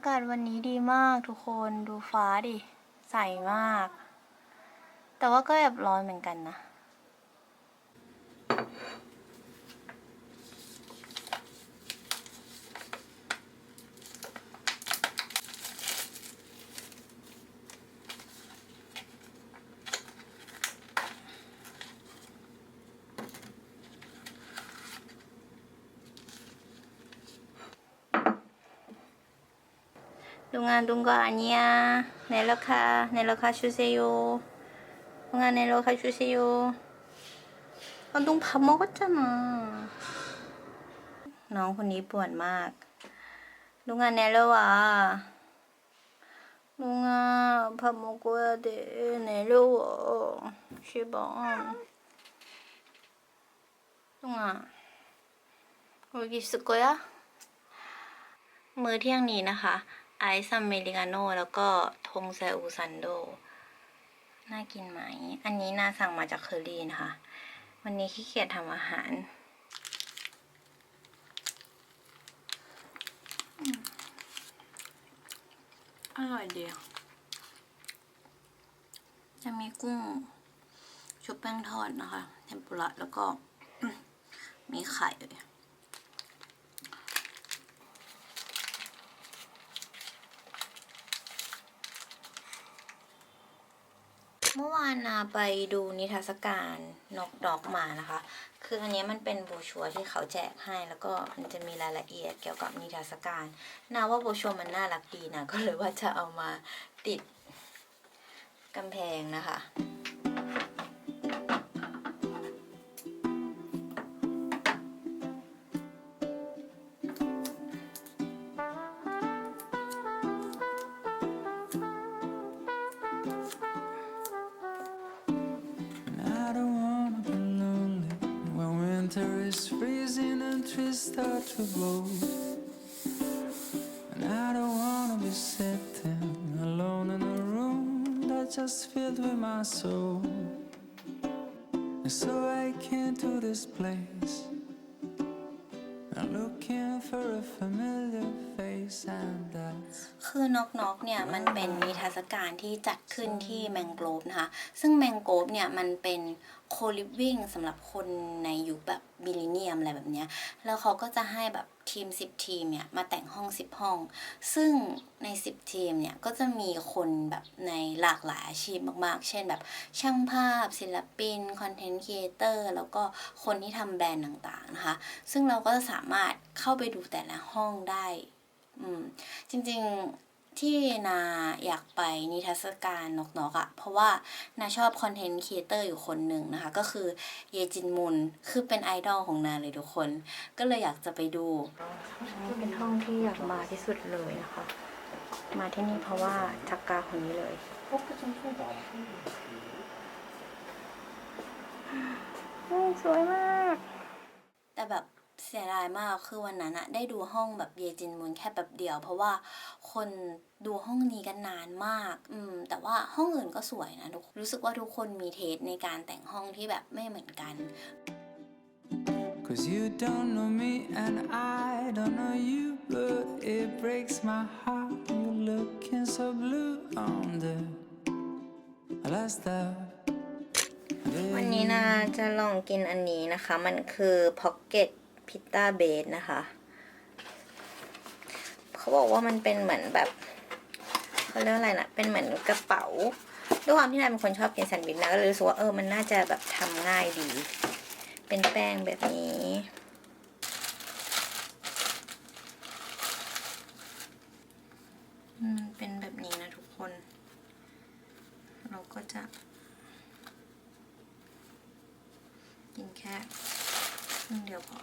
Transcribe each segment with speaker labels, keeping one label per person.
Speaker 1: ากาศวันนี้ดีมากทุกคนดูฟ้าดิ ใสมาก แต่ว่าก็แอบร้อนเหมือนกันนะ 동아 동거 아니야. 넬로카 넬로카 주세요. 동아 넬로카 주세요. 아, 넌밥 먹었잖아. น้องคนนี้ป่วนมาก ลุงอ่ะแนแล้ววะลุงอ่ะ밥 먹어야 돼. 내려와. 시방.ลุงอ่ะ 여기 있을 거야? มื้อเที่ยงนี้นะคะ ไอซ์อเมริกาโน่แล้วก็ทงแซอูซันโด น่ากินไหม อันนี้น่าสั่งมาจากเคอรี่นะคะ วันนี้ขี้เกียจทำอาหารอืมอร่อยดีอะจะมีกุ้ง ชุบแป้งทอดนะคะ เทมปุระแล้วก็อืมมีไข่ เมื่อวานนาไปดูนิทรรศการนกดอกมานะคะ คืออันนี้มันเป็นโบชัวที่เขาแจกให้ แล้วก็มันจะมีรายละเอียดเกี่ยวกับนิทรรศการนาว่าโบชัวมันน่ารักดีนะ ก็เลยว่าจะเอามาติดกำแพงนะคะ
Speaker 2: winter is freezing and trees start to blow. And I don't wanna be sitting alone in a room that's just filled with my soul. And so I came to this place. I'm looking for a familiar face, and that's
Speaker 1: คือนกนกเนี่ยมันเป็นนิทรรศการที่จัดขึ้นที่แมงโกรฟนะคะ ซึ่งแมงโกรฟเนี่ยมันเป็นโคลิฟวิ่งสำหรับคนในยุคแบบมิลเลนเนียมอะไรแบบเนี้ย แล้วเขาก็จะให้แบบ ทีม 10 ทีมเนี่ยมาแต่งห้อง 10 ห้อง ซึ่งใน 10 ทีมเนี่ยก็จะมีคนแบบในหลากหลายอาชีพมาก ๆ เช่นแบบช่างภาพ ศิลปิน คอนเทนต์ครีเอเตอร์แล้วก็คนที่ทำแบรนด์ต่างๆนะคะ ซึ่งเราก็จะสามารถเข้าไปดูแต่ละห้องได้อืมจริงๆ ที่นาอยากไปนิทรรศการนกนกอะเพราะว่านาชอบคอนเทนต์ครีเอเตอร์อยู่คนหนึ่งนะคะ ก็คือเยจินมุนคือเป็นไอดอลของนาเลยทุกคน ก็เลยอยากจะไปดูเป็นห้องที่อยากมาที่สุดเลยนะคะ มาที่นี่เพราะว่าจักกาคนนี้เลยสวยมาก แต่แบบ เสียดายมากคือวันนั้นอะได้ดูห้องแบบเยจินมุนแค่แบบเดียว เพราะว่าคนดูห้องนี้กันนานมาก อืม แต่ว่าห้องอื่นก็สวยนะทุกรู้สึกว่าทุกคนมีเทสในการแต่งห้องที่แบบไม่เหมือนกัน
Speaker 2: Cause you don't know me and I don't know you, but it breaks my heart. You're looking so blue on the last step.
Speaker 1: วันนี้นาจะลองกินอันนี้นะคะ มันคือพ็อกเก็ต พิตต้าเบสนะคะ เขาบอกว่ามันเป็นเหมือนแบบเขาเรียกอะไรนะเป็นเหมือนกระเป๋าด้วยความที่นายเป็นคนชอบกินแซนด์วิชนะก็เลยรู้สึกว่าเออมันน่าจะแบบทำง่ายดี เป็นแป้งแบบนี้อืมเป็นแบบนี้นะทุกคน เราก็จะ กินแค่ครึ่งเดียวพอ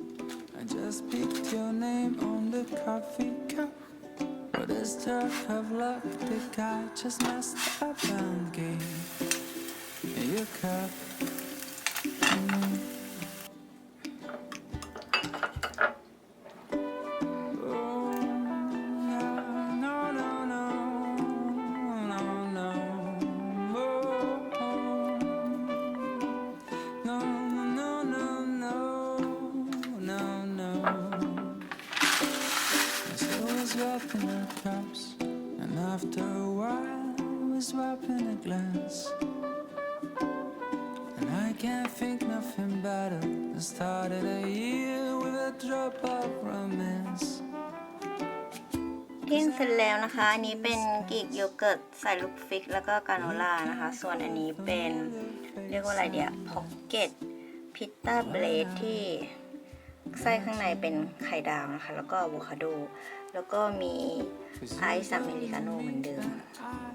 Speaker 2: I just picked your name on the coffee cup. But a stroke of luck, the guy just messed up and gave me your cup. With a drop of romance.
Speaker 1: เที่ยงเสร็จแล้วนะคะ อันนี้เป็นกรีกโยเกิร์ตใส่ลูกฟิกแล้วก็กราโนล่านะคะ ส่วนอันนี้เป็นเรียกว่าอะไรเดียพ็อกเก็ตพิตต้าเบรดที่ไส้ข้างในเป็นไข่ดาวนะคะ แล้วก็อะโวคาโด แล้วก็มีไอซ์อเมริกาโน่เหมือนเดิม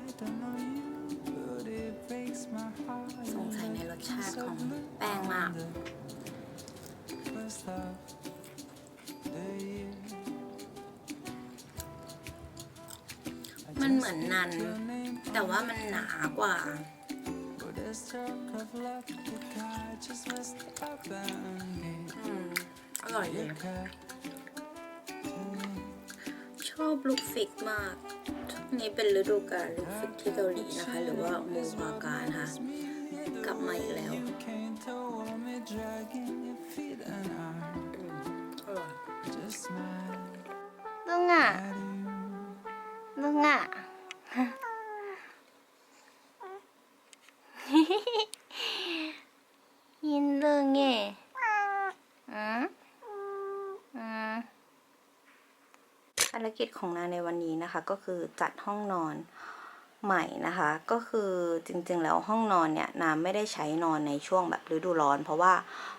Speaker 2: I don't know you, but it breaks my heart.
Speaker 1: สงสัยในรสชาติของแป้งมาก มันเหมือนนัน แต่ว่ามันหนากว่า อืม อร่อยชอบลูกฟิกมากช่วงนี้เป็นฤดูกาลลูกฟิกที่เกาหลีนะคะ หรือว่ามูวากานะคะกลับมาอีกแล้ว กิจของนางในวันนี้นะคะก็คือจัดห้องนอนใหม่นะคะ ก็คือจริงๆแล้วห้องนอนเนี่ยนางไม่ได้ใช้นอนในช่วงแบบฤดูร้อน เพราะว่า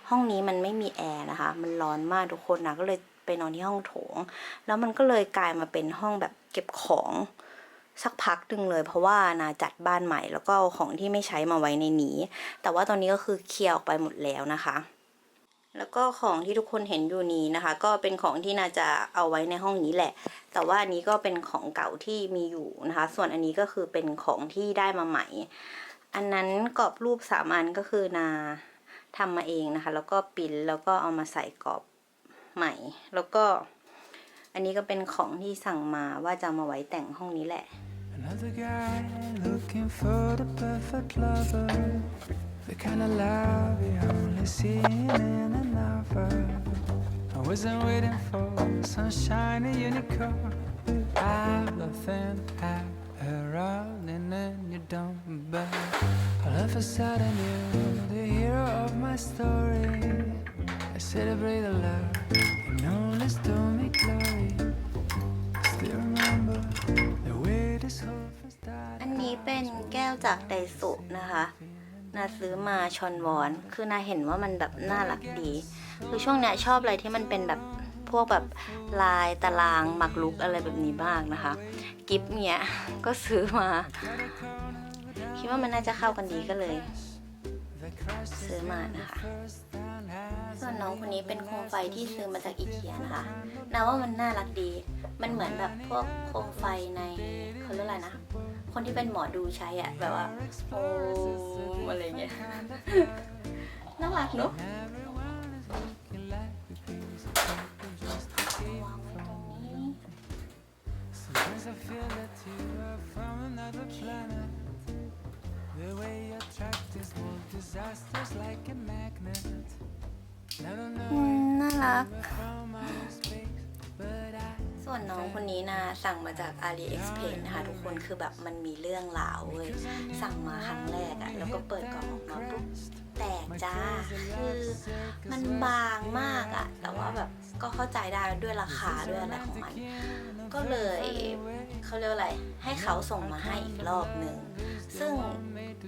Speaker 1: ห้องนี้มันไม่มีแอร์นะคะ มันร้อนมากทุกคนนะก็เลยไปนอนที่ห้องโถง แล้วมันก็เลยกลายมาเป็นห้องแบบเก็บของสักพักหนึ่งเลย เพราะว่านาจัดบ้านใหม่แล้วก็เอาของที่ไม่ใช้มาไว้ในนี้ แต่ว่าตอนนี้ก็คือเคลียร์ออกไปหมดแล้วนะคะ แล้วก็ของที่ทุกคนเห็นอยู่นี้นะคะ ก็เป็นของที่นาจะเอาไว้ในห้องนี้แหละ แต่ว่าอันนี้ก็เป็นของเก่าที่มีอยู่นะคะ ส่วนอันนี้ก็คือเป็นของที่ได้มาใหม่ อันนั้นกรอบรูปสามอันก็คือนาทำมาเองนะคะ แล้วก็ปิ้นแล้วก็เอามาใส่กรอบใหม่ แล้วก็อันนี้ก็เป็นของที่สั่งมาว่าจะมาไว้แต่งห้องนี้แหละ
Speaker 2: Another guy looking for the perfect lover. The kind of love you only see in a novel. I wasn't waiting for some shiny unicorn. I've nothing have around and then you don't but all of a sudden you're the hero of my story. I celebrate the love and only stole me glory. Still remember the way this whole thing started.
Speaker 1: อันนี้เป็นแก้วจากไดสุนะคะ นาซื้อมาชอนวอน คือนาเห็นว่ามันแบบน่ารักดี คือช่วงเนี้ยชอบอะไรที่มันเป็นแบบพวกแบบลายตารางหมักลุกอะไรแบบนี้บ้างนะคะ กิฟต์เนี้ยก็ซื้อมา คิดว่ามันน่าจะเข้ากันดีก็เลย ซื้อมานะคะ ส่วนน้องคนนี้เป็นโคมไฟที่ซื้อมาจากอีเกียนะคะนาว่ามันน่ารักดี มันเหมือนแบบพวกโคมไฟใน เขาเรียกอะไรนะ คนที่เป็นหมอดูใช้อะแบบว่าโอ้อะไรเงี้ยน่ารักเนอะวางไว้ตรงนี้
Speaker 2: Sometimes I feel that you are from another planet. The way you attract these small disasters like a magnet. I don't
Speaker 1: อื
Speaker 2: know
Speaker 1: มน่ารัก ส่วนน้องคนนี้นะสั่งมาจาก AliExpress นะคะทุกคนคือแบบมันมีเรื่องราวเว้ยสั่งมาครั้งแรกอะแล้วก็เปิดกล่องออกมาปุ๊บแตกจ้าคือมันบางมากอะแต่ว่าแบบก็เข้าใจได้ด้วยราคาด้วยอะไรของมัน ก็เลยเขาเรียกอะไร ให้เขาส่งมาให้อีกรอบหนึ่ง ซึ่ง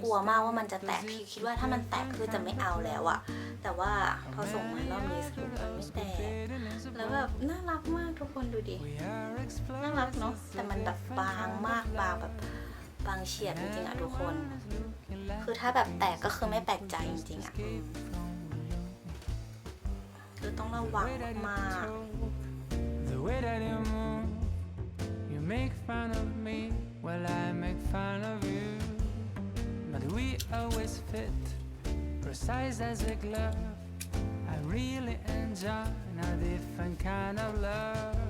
Speaker 1: กลัวมากว่ามันจะแตกพี่คิดว่าถ้ามันแตกคือจะไม่เอาแล้วอะแต่ว่าพอส่งมารอบนี้สรุปมันไม่แตก แล้วแบบน่ารักมากทุกคนดูดิ น่ารักเนาะ แต่มันแบบบางมากบางแบบบางเฉียดจริงๆอะทุกคน คือถ้าแบบแตกก็คือไม่แปลกใจจริงๆอะคือต้องระวังมาก
Speaker 2: make fun of me while I make fun of you. But we always fit, precise as a glove. I really enjoy a different kind of love.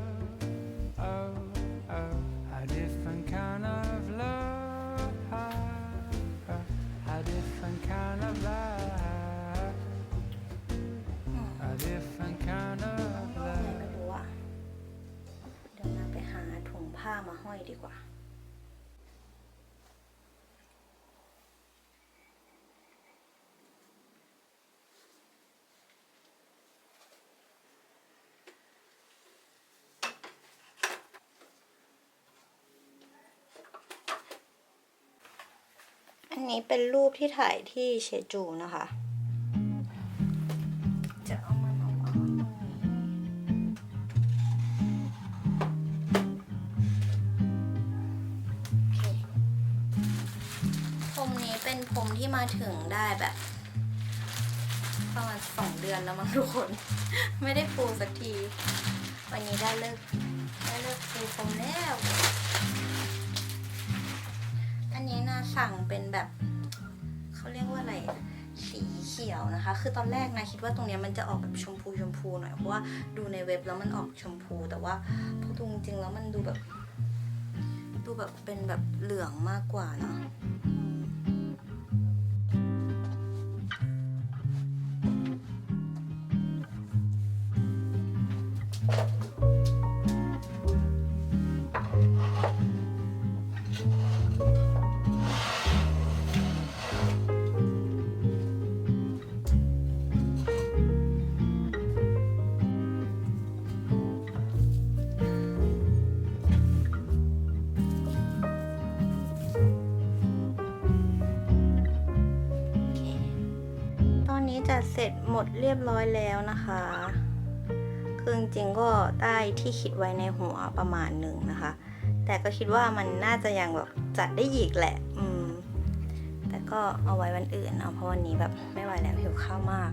Speaker 1: ดีกว่า อันนี้เป็นรูปที่ถ่ายที่เชจูนะคะจะ ถึงได้แบบ ประมาณสองเดือนแล้วมั้งทุกคน ไม่ได้ปูสักที วันนี้ได้เลิกได้เลิกปูพรมแล้ว อันนี้นาสั่งเป็นแบบเขาเรียกว่าอะไรสีเขียวนะคะ คือตอนแรกนะคิดว่าตรงเนี้ยมันจะออกแบบชมพูชมพูหน่อย เพราะว่าดูในเว็บแล้วมันออกชมพู แต่ว่าพอดูจริงๆแล้วมันดูแบบ ดูแบบเป็นแบบเหลืองมากกว่าเนอะ หมดเรียบร้อยแล้วนะคะคือจริงก็ได้ที่คิดไว้ในหัวประมาณหนึ่งนะคะ แต่ก็คิดว่ามันน่าจะยังแบบจัดได้อีกแหละ อืม แต่ก็เอาไว้วันอื่นเอาเพราะวันนี้แบบไม่ไหวแล้วหิวข้าวมาก